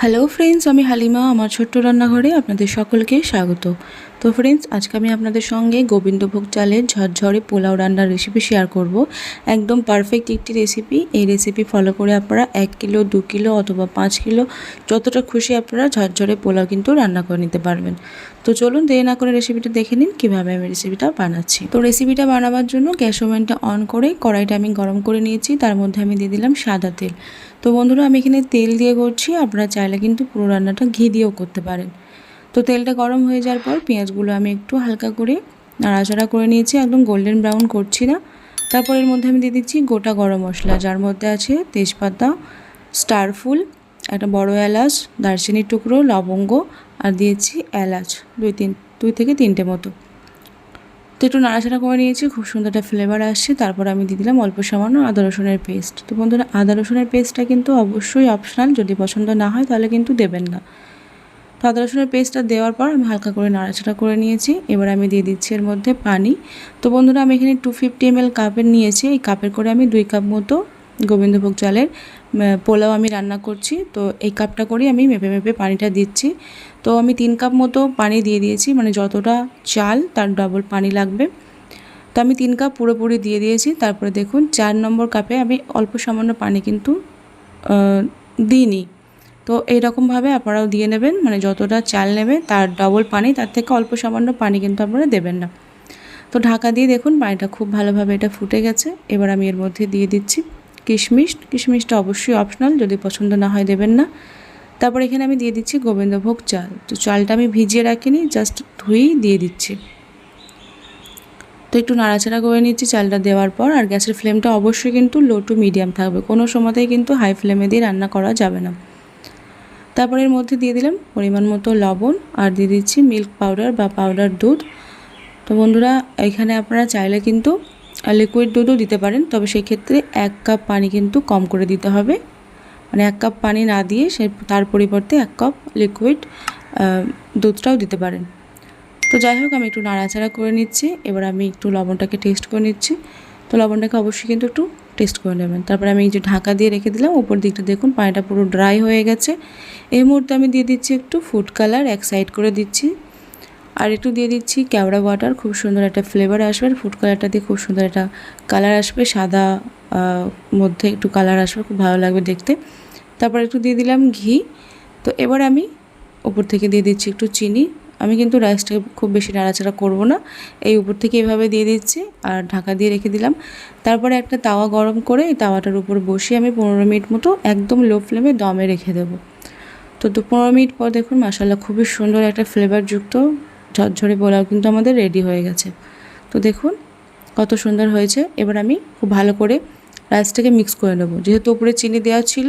Hello friends আমি হালিমা আমার ছোট্ট রান্নাঘরে আপনাদের সকলকে স্বাগত। তো ফ্রেন্ডস আজকে আমি আপনাদের সঙ্গে গোবিন্দভোগ চালের ঝরঝরে পোলাও রান্নার রেসিপি শেয়ার করব। একদম পারফেক্ট একটি রেসিপি এই রেসিপি ফলো করে আপনারা এক কিলো, দু কিলো অথবা পাঁচ কিলো যতটা খুশি আপনারা ঝরঝরে পোলাও কিন্তু রান্না করে নিতে পারবেন। তো চলুন দেরি না করে রেসিপিটা দেখে নিন, কীভাবে আমি রেসিপিটা বানাচ্ছি। তো রেসিপিটা বানাবার জন্য গ্যাস ওভেনটা অন করে কড়াইটা আমি গরম করে নিয়েছি, তার মধ্যে আমি দিয়ে দিলাম সাদা তেল। তো বন্ধুরা, আমি এখানে তেল দিয়ে করছি, আপনারা চাইলে কিন্তু পুরো রান্নাটা ঘি দিয়েও করতে পারেন। তো তেলটা গরম হয়ে যাওয়ার পর পেঁয়াজগুলো আমি একটু হালকা করে নাড়াচাড়া করে নিয়েছি, একদম গোল্ডেন ব্রাউন করছি না। তারপর এর মধ্যে আমি দিয়ে দিচ্ছি গোটা গরম মশলা, যার মধ্যে আছে তেজপাতা স্টারফুল একটা বড় এলাচ, দারচিনির টুকরো, লবঙ্গ আর দিয়েছি এলাচ, দুই তিন, দুই থেকে তিনটে মতো। তো একটু নাড়াচাড়া করে নিয়েছি, খুব সুন্দর একটা ফ্লেভার আসছে। তারপর আমি দিয়ে দিলাম অল্প সামান্য আদা রসুনের পেস্ট তো বন্ধুরা, আদা রসুনের পেস্টটা কিন্তু অবশ্যই অপশনাল যদি পছন্দ না হয় তাহলে কিন্তু দেবেন না। তো রসুনের পেস্টটা দেওয়ার পর আমি হালকা করে নাড়াচাড়া করে নিয়েছি। এবার আমি দিয়ে দিচ্ছি এর মধ্যে পানি। তো বন্ধুরা, আমি এখানে টু ফিফটি এম কাপের নিয়েছি। এই কাপের করে আমি দুই কাপ মতো গোবিন্দভোগ চালের পোলাও আমি রান্না করছি। তো এই কাপটা করেই আমি মেপে মেপে পানিটা দিচ্ছি। তো আমি তিন কাপ মতো পানি দিয়ে দিয়েছি। মানে যতটা চাল, তার ডবল পানি লাগবে। তো আমি তিন কাপ পুরোপুরি দিয়ে দিয়েছি। তারপরে দেখুন, চার নম্বর কাপে আমি অল্প সামান্য পানি কিন্তু দিইনি। তো এইরকমভাবে আপনারাও দিয়ে নেবেন মানে যতটা চাল নেবে তার ডবল পানি, তার থেকে অল্প সামান্য পানি কিন্তু আপনারা দেবেন না। তো ঢাকা দিয়ে দেখুন পানিটা খুব ভালোভাবে এটা ফুটে গেছে। এবার আমি এর মধ্যে দিয়ে দিচ্ছি কিশমিশ। কিশমিশটা অবশ্যই অপশনাল যদি পছন্দ না হয় দেবেন না। তারপর এখানে আমি দিয়ে দিচ্ছি গোবিন্দভোগ চাল। তো চালটা আমি ভিজিয়ে রাখিনি জাস্ট ধুয়েই দিয়ে দিচ্ছি। তো একটু নাড়াচাড়া করে নিচ্ছি চালটা দেওয়ার পর, আর গ্যাসের ফ্লেমটা অবশ্যই কিন্তু লো টু মিডিয়াম থাকবে। কোনো সময়তেই কিন্তু হাই ফ্লেমে দিয়ে রান্না করা যাবে না। তারপর এর মধ্যে দিয়ে দিলাম পরিমাণ মতো লবণ আর দিয়ে দিচ্ছি মিল্ক পাউডার বা পাউডার দুধ। তো বন্ধুরা, এখানে আপনারা চাইলে কিন্তু লিকুইড দুধও দিতে পারেন, তবে সেক্ষেত্রে এক কাপ পানি কিন্তু কম করে দিতে হবে। মানে এক কাপ পানি না দিয়ে সে তার পরিবর্তে এক কাপ লিকুইড দুধটাও দিতে পারেন। তো যাই হোক, আমি একটু নাড়াচাড়া করে নিচ্ছি। এবার আমি একটু লবণটাকে টেস্ট করে নিচ্ছি। তো লবণটাকে অবশ্যই কিন্তু একটু টেস্ট করে নেবেন। তারপরে আমি এই যে ঢাকা দিয়ে রেখে দিলাম, উপর দিকটা দেখুন পানিটা পুরো ড্রাই হয়ে গেছে। এই মুহূর্তে আমি দিয়ে দিচ্ছি একটু ফুড কালার এক সাইড করে দিচ্ছি। আর একটু দিয়ে দিচ্ছি কেওড়া ওয়াটার খুব সুন্দর একটা ফ্লেভার আসবে। আর ফুড কালারটা দিয়ে খুব সুন্দর একটা কালার আসবে, সাদা মধ্যে একটু কালার আসবে, খুব ভালো লাগবে দেখতে। তারপর একটু দিয়ে দিলাম ঘি। তো এবার আমি উপর থেকে দিয়ে দিচ্ছি একটু চিনি। আমি কিন্তু রাইসটাকে খুব বেশি নাড়াচাড়া করব না। এই উপর থেকে এভাবে দিয়ে দিচ্ছি আর ঢাকা দিয়ে রেখে দিলাম। তারপরে একটা তাওয়া গরম করে এই তাওয়াটার উপর বসিয়ে আমি পনেরো মিনিট মতো একদম লো ফ্লেমে দমে রেখে দেবো। তো দু পনেরো মিনিট পর দেখুন মশালা খুবই সুন্দর একটা ফ্লেভারযুক্ত ঝরঝরে পোলাও কিন্তু আমাদের রেডি হয়ে গেছে। তো দেখুন কত সুন্দর হয়েছে। এবার আমি খুব ভালো করে রাইসটাকে মিক্স করে নেব। যেহেতু উপরে চিনি দেওয়া ছিল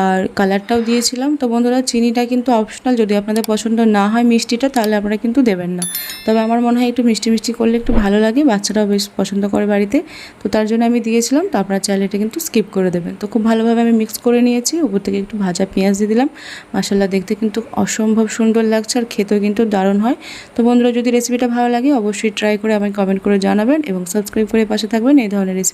আর কালারটাও দিয়েছিলাম। তো বন্ধুরা, চিনিটা কিন্তু অপশনাল যদি আপনাদের পছন্দ না হয় মিষ্টিটা, তাহলে আপনারা কিন্তু দেবেন না। তবে আমার মনে হয় একটু মিষ্টি মিষ্টি করলে একটু ভালো লাগে, বাচ্চারাও বেশ পছন্দ করে বাড়িতে। তো তার জন্য আমি দিয়েছিলাম, তো আপনারা চাইলে এটা কিন্তু স্কিপ করে দেবেন। তো খুব ভালোভাবে আমি মিক্স করে নিয়েছি, উপর থেকে একটু ভাজা পেঁয়াজ দিয়ে দিলাম। মশলা দেখতে কিন্তু অসম্ভব সুন্দর লাগছে আর খেতেও কিন্তু দারুণ হয়। তো বন্ধুরা, যদি রেসিপিটা ভালো লাগে, অবশ্যই ট্রাই করে আমাকে কমেন্ট করে জানাবেন এবং সাবস্ক্রাইব করে পাশে থাকবেন। এই ধরনের রেসিপি